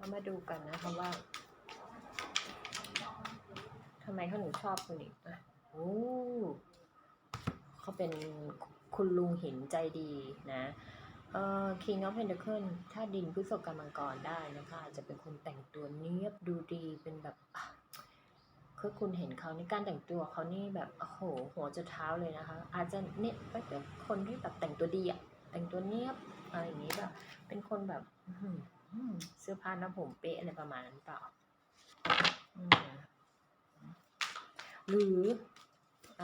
เรามาดูกันนะคะว่าทำไมเขาหนูชอบคุณอีกอะโอ้เขาเป็นคุณลุงหินใจดีนะเอ่อ King of Pentacle ถ้าดินพฤษภกรรมังกรได้นะคะอาจจะเป็นคนแต่งตัวเนียบดูดีเป็นแบบคือคุณเห็นเขาในการแต่งตัวเขานี่แบบโอ้โหหัวจะเท้าเลยนะคะ อาจจะเนี่ยเป็นคนที่แบบแต่งตัวดีอะแต่งตัวเนียบอะไรอย่างนี้แบบ เป็นคนแบบอื้อหืออืมเสื้อผ้าหน้าผมเป๊ะอะไรประมาณนั้นเปล่าหรืออ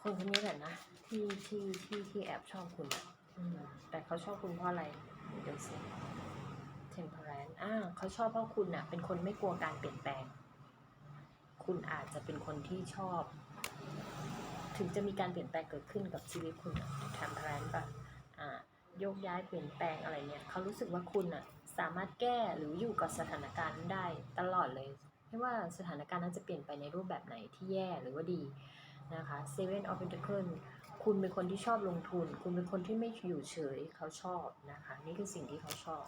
คนคนนี้แหละนะที่ที่ที่ที่แอบชอบคุณอะแต่เขาชอบคุณเพราะอะไรเดี๋ยวสิเทมเพอร์แรนอ่าเขาชอบเพราะคุณอะเป็นคนไม่กลัวการเปลี่ยนแปลง คุณอาจจะเป็นคนที่ชอบ ถึงจะมีการเปลี่ยนแปลงเกิดขึ้นกับชีวิตคุณเทมเพอร์แรนป่ะอ่า โยกย้ายเปลี่ยนแปลงอะไรเนี่ยเขารู้สึกว่าคุณอะสามารถแก้หรืออยู่กับสถานการณ์นั้นได้ตลอดเลย ไม่ว่าสถานการณ์นั้นจะเปลี่ยนไปในรูปแบบไหนที่แย่หรือว่าดีนะคะ Seven of Pentacles คุณเป็นคนที่ชอบลงทุน คุณเป็นคนที่ไม่อยู่เฉยเขาชอบนะคะ นี่คือสิ่งที่เขาชอบ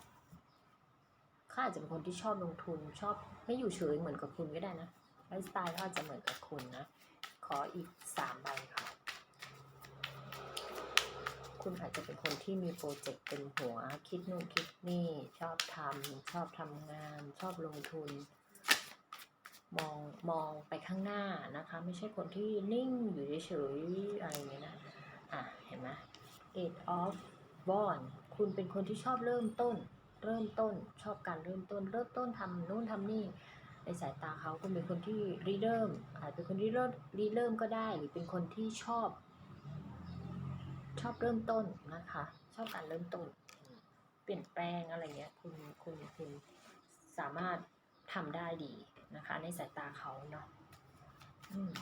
เขาอาจจะเป็นคนที่ชอบลงทุน ชอบไม่อยู่เฉยเหมือนกับคุณก็ได้นะไลฟ์สไตล์เขาอาจจะเหมือนกับคุณนะ ขออีกสามใบ คุณอาจจะเป็นคนที่มีโปรเจกต์เป็นหัว คิดนู่นคิดนี่ ชอบทำชอบทำงาน ชอบลงทุน มองมองไปข้างหน้านะคะ ไม่ใช่คนที่นิ่งอยู่เฉยๆอะไรอย่างเงี้ยนะ อะ เห็นไหม Eight of w a n d คุณเป็นคนที่ชอบเริ่มต้น เริ่มต้น ชอบการเริ่มต้น เริ่มต้นทำนู่นทำนี่ในสายตาเขาคุณเป็นคนที่รีเริ่มอาจเป็นคนที่เริ่มรีเริ่มก็ได้ หรือเป็นคนที่ชอบ ชอบเริ่มต้นนะคะ ชอบการเริ่มต้น เปลี่ยนแปลงอะไรเงี้ยคุณคุณคุณสามารถทำได้ดีนะคะ ในสายตาเขาเนาะอืม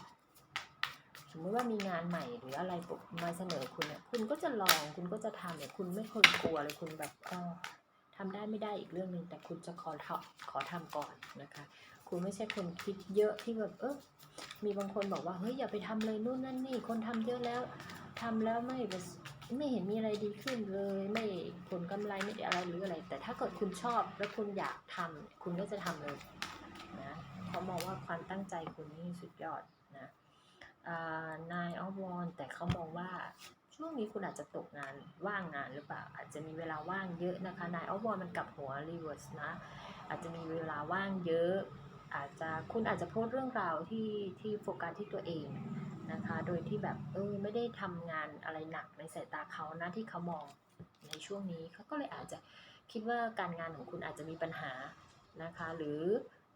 สมมติว่ามีงานใหม่หรืออะไรมาเสนอคุณเนี่ยคุณก็จะลองคุณก็จะทำเนี่ยคุณไม่เคยกลัวเลยคุณแบบเออทำได้ไม่ได้อีกเรื่องหนึ่งแต่คุณจะขอทำขอทำก่อนนะคะ คุณไม่ใช่คนคิดเยอะที่แบบเออมีบางคนบอกว่าเฮ้ยอย่าไปทำเลยนู่นนั่นนี่คนทำเยอะแล้ว ทำแล้วไม่ไม่เห็นมีอะไรดีขึ้นเลย ไม่ผลกำไรไม่อะไรหรืออะไร แต่ถ้าเกิดคุณชอบแล้วคุณอยากทำคุณก็จะทำเลยนะเขามองว่าความตั้งใจคุณนี่สุดยอดนะนายออฟวอนแต่เขามองว่าช่วงนี้คุณอาจจะตกงานว่างงานหรือเปล่า อาจจะมีเวลาว่างเยอะนะคะนายออฟวอนมันกลับหัวรีเวิร์สนะอาจจะมีเวลาว่างเยอะ อาจจะคุณอาจจะโพสต์เรื่องราวที่ที่โฟกัสที่ตัวเอง นะคะ โดยที่แบบเออไม่ได้ทำงานอะไรหนักในสายตาเขานะที่เขามองในช่วงนี้เขาก็เลยอาจจะคิดว่าการงานของคุณอาจจะมีปัญหานะคะ หรือ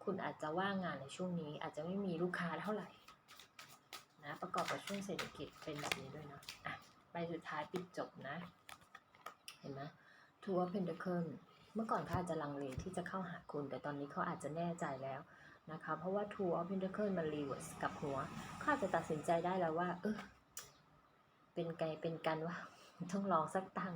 คุณอาจจะว่างงานในช่วงนี้ อาจจะไม่มีลูกค้าเท่าไหร่นะประกอบกับช่วงเศรษฐกิจเป็นแบบนี้ด้วยเนาะอะใบสุดท้ายปิดจบนะ เห็นไหม Two of Pentacles เมื่อก่อนเขาอาจจะลังเลที่จะเข้าหาคุณ แต่ตอนนี้เขาอาจจะแน่ใจแล้ว นะคะ เพราะว่า Two of Pentacles มัน reverse กับหัวขาอาจะตัดสินใจได้แล้วว่า เออเป็นไงเป็นกันว่าต้องลองสักตั้ง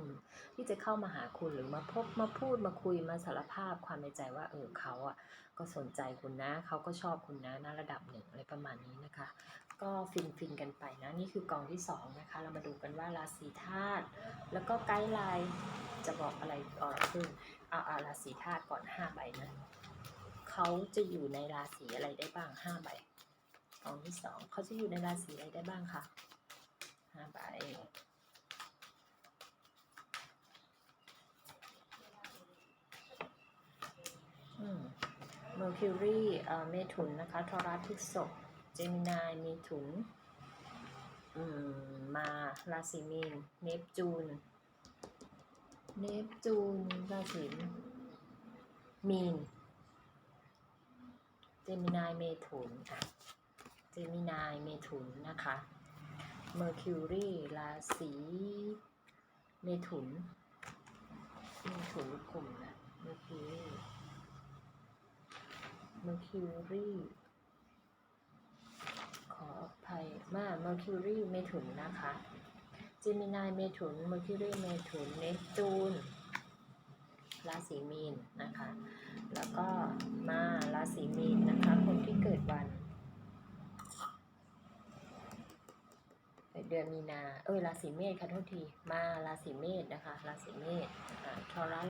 ที่จะเข้ามาหาคุณหรือมาพบมาพูดมาคุยมาสารภาพความในใจว่าเออเขาอะก็สนใจคุณนะเขาก็ชอบคุณนะณระดับหนึ่งอะไรประมาณนี้นะคะ ก็ฟินฟินกันไปนะนี่คือกองที่สองนะคะเรามาดูกันว่าราศีธาตุแล้วก็ไกด์ไลน์จะบอกอะไรต่อขึ้นเอาเอาราศีธาตุก่อนห้าใบนะ เขาจะอยู่ในราศีอะไรได้บ้างห้าใบกองที่สองเขาจะอยู่ในราศีอะไรได้บ้างคะห้าใบอืม Mercury เอ่อเมถุนนะคะทอรัสพฤษภเจมินายมีถุนอืมมาราศีมีนเนปจูน เนปจูนราศีมีน เจมินายเมถุนอะ เจมินายเมถุนนะคะเมอร์คิวรีราศีเมถุน เมถุนกลุ่มนะเมอร์คิวรีเมอร์คิวรีขออภัยมาเมอร์คิวรีเมถุนนะคะเจมินายเมถุนเมอร์คิวรีเมถุนเนปจูน ราศีมีนนะคะ แล้วก็มาราศีมีนนะคะ คนที่เกิดวันเดือนมีนา เอ้ยราศีเมษค่ะทุกที มาราศีเมษนะคะ ราศีเมษทอรัส